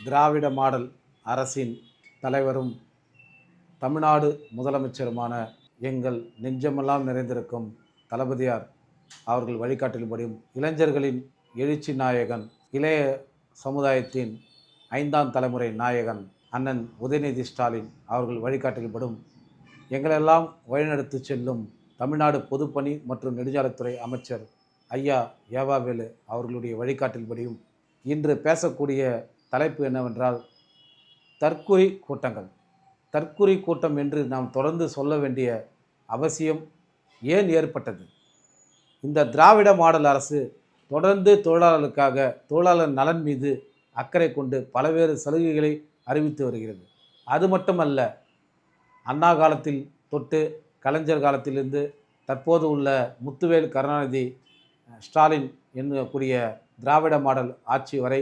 திராவிட model அரசின் தலைவரும் தமிழ்நாடு முதலமைச்சருமான எங்கள் நெஞ்சமெல்லாம் நிறைந்திருக்கும் தளபதியார் அவர்கள் வழிகாட்டின்படியும் இளைஞர்களின் எழுச்சி நாயகன் இளைய சமுதாயத்தின் ஐந்தாம் தலைமுறை நாயகன் அண்ணன் உதயநிதி ஸ்டாலின் அவர்கள் வழிகாட்டின்படும் எங்களெல்லாம் வழிநடத்தி செல்லும் தமிழ்நாடு பொதுப்பணி மற்றும் நெடுஞ்சாலைத்துறை அமைச்சர் ஐயா ஏவாவேலு அவர்களுடைய வழிகாட்டின்படியும் இன்று பேசக்கூடிய தலைப்பு என்னவென்றால் தற்குறி கூட்டங்கள். தற்குறி கூட்டம் என்று நாம் தொடர்ந்து சொல்ல வேண்டிய அவசியம் ஏன் ஏற்பட்டது? இந்த திராவிட மாடல் அரசு தொடர்ந்து தொழிலாளர்களுக்காக தொழிலாளர் நலன் மீது அக்கறை கொண்டு பல்வேறு சலுகைகளை அறிவித்து வருகிறது. அது மட்டுமல்ல அண்ணா காலத்தில் தொட்டு கலைஞர் காலத்திலிருந்து தற்போது உள்ள முத்துவேல் கருணாநிதி ஸ்டாலின் என்கூடிய திராவிட மாடல் ஆட்சி வரை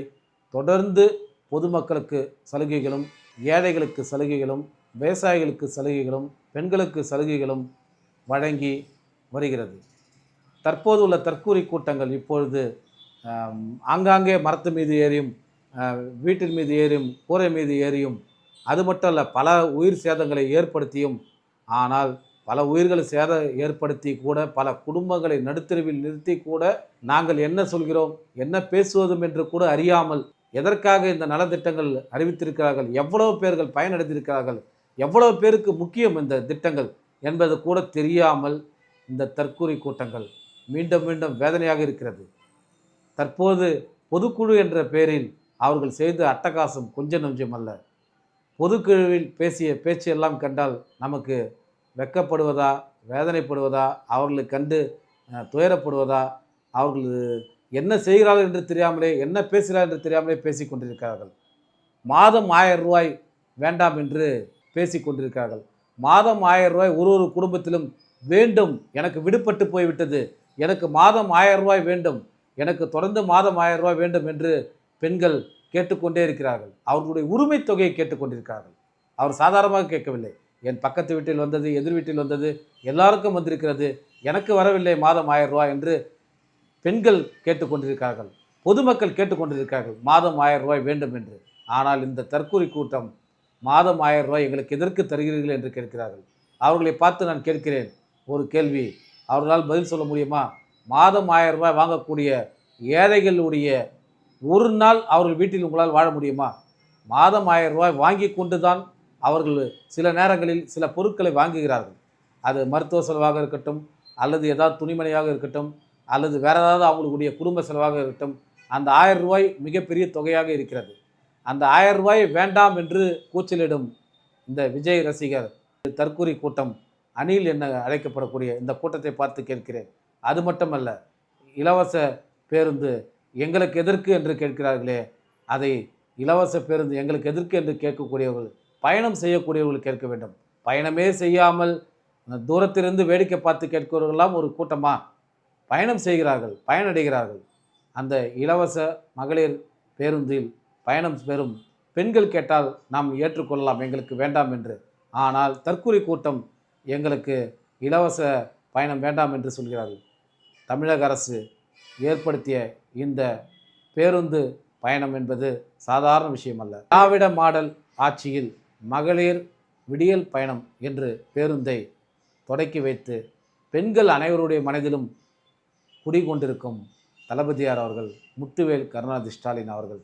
தொடர்ந்து பொதுமக்களுக்கு சலுகைகளும் ஏழைகளுக்கு சலுகைகளும் விவசாயிகளுக்கு சலுகைகளும் பெண்களுக்கு சலுகைகளும் வழங்கி வருகிறது. தற்போது உள்ள தற்கூரி கூட்டங்கள் இப்பொழுது ஆங்காங்கே மரத்து மீது ஏறியும் வீட்டின் மீது ஏறியும் கூரை மீது ஏறியும் அது மட்டும் அல்ல பல உயிர் சேதங்களை ஏற்படுத்தியும் ஆனால் பல உயிர்களை சேத ஏற்படுத்தி கூட பல குடும்பங்களை நடுத்தெருவில் நிறுத்தி கூட நாங்கள் என்ன சொல்கிறோம் என்ன பேசுவதும் என்று கூட அறியாமல் எதற்காக இந்த நலத்திட்டங்கள் அறிவித்திருக்கிறார்கள்? எவ்வளவு பேர்கள் பயனடைந்திருக்கிறார்கள்? எவ்வளவு பேருக்கு முக்கியம் இந்த திட்டங்கள் என்பது கூட தெரியாமல் இந்த தற்கூரி கூட்டங்கள் மீண்டும் மீண்டும் வேதனையாக இருக்கிறது. தற்போது பொதுக்குழு என்ற பெயரில் அவர்கள் செய்த அட்டகாசம் கொஞ்சம் நஞ்சம் அல்ல. பொதுக்குழுவில் பேசிய பேச்சு எல்லாம் கண்டால் நமக்கு வெட்கப்படுவதா வேதனைப்படுவதா அவர்களை கண்டு துயரப்படுவதா அவர்கள் என்ன செய்கிறார்கள் என்று தெரியாமலே என்ன பேசுகிறார் என்று தெரியாமலே பேசி கொண்டிருக்கிறார்கள். மாதம் ஆயிரம் ரூபாய் வேண்டாம் என்று பேசி கொண்டிருக்கிறார்கள். மாதம் ஆயிரம் ரூபாய் ஒரு ஒரு குடும்பத்திலும் வேண்டும் எனக்கு விடுபட்டு போய்விட்டது. எனக்கு மாதம் ஆயிரம் ரூபாய் வேண்டும். எனக்கு தொடர்ந்து மாதம் ஆயிரம் ரூபாய் வேண்டும் என்று பெண்கள் கேட்டுக்கொண்டே இருக்கிறார்கள். அவர்களுடைய உரிமை தொகையை கேட்டுக்கொண்டிருக்கிறார்கள் அவர் சாதாரணமாக கேட்கவில்லை. என் பக்கத்து வீட்டில் வந்தது எதிர் வீட்டில் வந்தது எல்லாருக்கும் வந்திருக்கிறது. எனக்கு வரவில்லை மாதம் ஆயிரம் ரூபாய் என்று பெண்கள் கேட்டுக்கொண்டிருக்கிறார்கள் பொதுமக்கள் கேட்டுக்கொண்டிருக்கிறார்கள் மாதம் ஆயிரம் ரூபாய் வேண்டும் என்று. ஆனால் இந்த தற்கூரி கூட்டம் மாதம் ஆயிரம் ரூபாய் எங்களுக்கு எதற்கு தருகிறீர்கள்? என்று கேட்கிறார்கள். அவர்களை பார்த்து நான் கேட்கிறேன் ஒரு கேள்வி. அவர்களால் பதில் சொல்ல முடியுமா? மாதம் ஆயிரம் ரூபாய் வாங்கக்கூடிய ஏழைகளுடைய ஒரு நாள் அவர்கள் வீட்டில் உங்களால் வாழ முடியுமா? மாதம் ஆயிரம் ரூபாய் வாங்கி கொண்டு தான் அவர்கள் சில நேரங்களில் சில பொருட்களை வாங்குகிறார்கள். அது மருத்துவ செலவாக இருக்கட்டும் அல்லது ஏதாவது துணிமணியாக இருக்கட்டும் அல்லது வேறு ஏதாவது அவங்களுடைய குடும்ப செலவாக இருக்கட்டும் அந்த ஆயிரம் ரூபாய் மிகப்பெரிய தொகையாக இருக்கிறது. அந்த ஆயிரம் ரூபாய் வேண்டாம் என்று கூச்சலிடும் இந்த விஜய் ரசிகர் தற்கூரி கூட்டம் அணில் என்ன அழைக்கப்படக்கூடிய இந்த கூட்டத்தை பார்த்து கேட்கிறேன். அது மட்டுமல்ல இலவச பேருந்து எங்களுக்கு எதற்கு என்று கேட்கிறார்களே அதை இலவச பேருந்து எங்களுக்கு எதற்கு என்று கேட்கக்கூடியவர்கள் பயணம் செய்யக்கூடியவர்கள் கேட்க வேண்டும். பயணமே செய்யாமல் தூரத்திலிருந்து வேடிக்கை பார்த்து கேட்கிறவர்கள்லாம் ஒரு கூட்டமாக பயணம் செய்கிறார்கள் பயனடைகிறார்கள். அந்த இலவச மகளிர் பேருந்தில் பயணம் பெறும் பெண்கள் கேட்டால் நாம் ஏற்றுக்கொள்ளலாம் எங்களுக்கு வேண்டாம் என்று. ஆனால் தற்கொலை கூட்டம் எங்களுக்கு இலவச பயணம் வேண்டாம் என்று சொல்கிறார்கள். தமிழக அரசு ஏற்படுத்திய இந்த பேருந்து பயணம் என்பது சாதாரண விஷயம் அல்ல திராவிட மாடல் ஆட்சியில் மகளிர் விடியல் பயணம் என்று பேருந்தை தொடக்கி வைத்து பெண்கள் அனைவருடைய மனதிலும் குடிகொண்டிருக்கும் தளபதியார் அவர்கள் முத்துவேல் கருணாநிதி ஸ்டாலின் அவர்கள்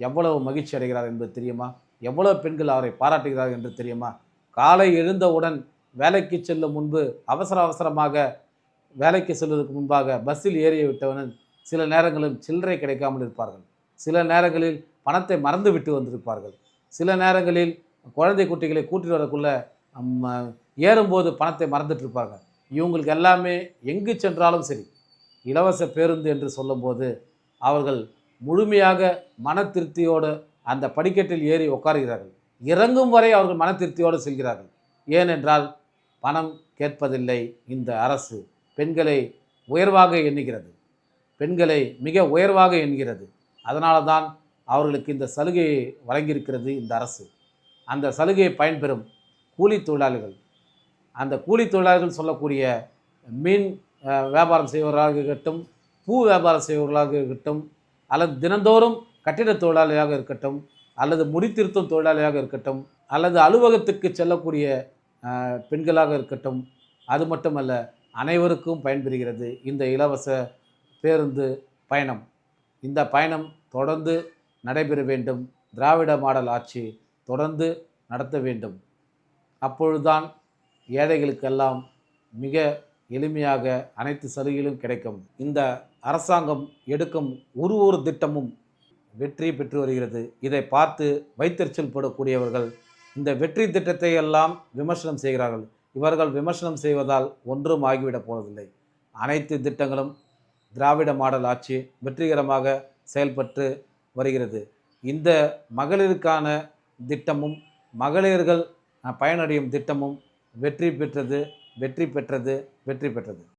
எவ்வளவு மகிழ்ச்சி அடைகிறார் என்பது தெரியுமா? எவ்வளவு பெண்கள் அவரை பாராட்டுகிறார்கள் என்று தெரியுமா? காலை எழுந்தவுடன் வேலைக்கு செல்லும் முன்பு அவசர அவசரமாக வேலைக்கு செல்வதற்கு முன்பாக பஸ்ஸில் ஏறிய விட்டவுடன் சில நேரங்களில் சில்லறை கிடைக்காமல் இருப்பார்கள். சில நேரங்களில் பணத்தை மறந்து விட்டு வந்திருப்பார்கள். சில நேரங்களில் குழந்தை குட்டிகளை கூட்டிட்டு வரக்குள்ள நம்ம ஏறும்போது பணத்தை மறந்துட்டு இருப்பாங்க இவங்களுக்கு எல்லாமே எங்கு சென்றாலும் சரி இலவச பேருந்து என்று சொல்லும்போது அவர்கள் முழுமையாக மன திருப்தியோடு அந்த படிக்கட்டில் ஏறி உட்காருகிறார்கள் இறங்கும் வரை அவர்கள் மன திருப்தியோடு செல்கிறார்கள். ஏனென்றால் பணம் கேட்பதில்லை இந்த அரசு. பெண்களை உயர்வாக எண்ணுகிறது. பெண்களை மிக உயர்வாக எண்கிறது அதனால தான் அவர்களுக்கு இந்த சலுகையை வழங்கியிருக்கிறது இந்த அரசு. அந்த சலுகையை பயன்பெறும் கூலி தொழிலாளிகள். அந்த கூலி தொழிலாளர்கள் சொல்லக்கூடிய மீன் வியாபாரம் செய்பவர்களாக இருக்கட்டும் பூ வியாபாரம் செய்பவர்களாக இருக்கட்டும் அல்லது தினந்தோறும் கட்டிட தொழிலாளியாக இருக்கட்டும் அல்லது முடித்திருத்தும் தொழிலாளியாக இருக்கட்டும் அல்லது அலுவலகத்துக்கு செல்லக்கூடிய பெண்களாக இருக்கட்டும் அது மட்டுமல்ல அனைவருக்கும் பயன்பெறுகிறது இந்த இலவச பேருந்து பயணம். இந்த பயணம் தொடர்ந்து நடைபெற வேண்டும். திராவிட மாடல் ஆட்சி தொடர்ந்து நடத்த வேண்டும். அப்பொழுதுதான் ஏழைகளுக்கெல்லாம் மிக எளிமையாக அனைத்து சலுகைகளும் கிடைக்கும். இந்த அரசாங்கம் எடுக்கும் ஒரு ஒரு திட்டமும் வெற்றி பெற்று வருகிறது. இதை பார்த்து வைத்தறிச்சல் படக்கூடியவர்கள் இந்த வெற்றி திட்டத்தை எல்லாம் விமர்சனம் செய்கிறார்கள். இவர்கள் விமர்சனம் செய்வதால் ஒன்றும் ஆகிவிடப் போவதில்லை. அனைத்து திட்டங்களும் திராவிட மாடல் ஆட்சி வெற்றிகரமாக செயல்பட்டு வருகிறது. இந்த மகளிருக்கான திட்டமும் மகளிர்கள் பயனடையும் திட்டமும் வெற்றி பெற்றது. வெற்றி பெற்றது வெற்றி பெற்றது.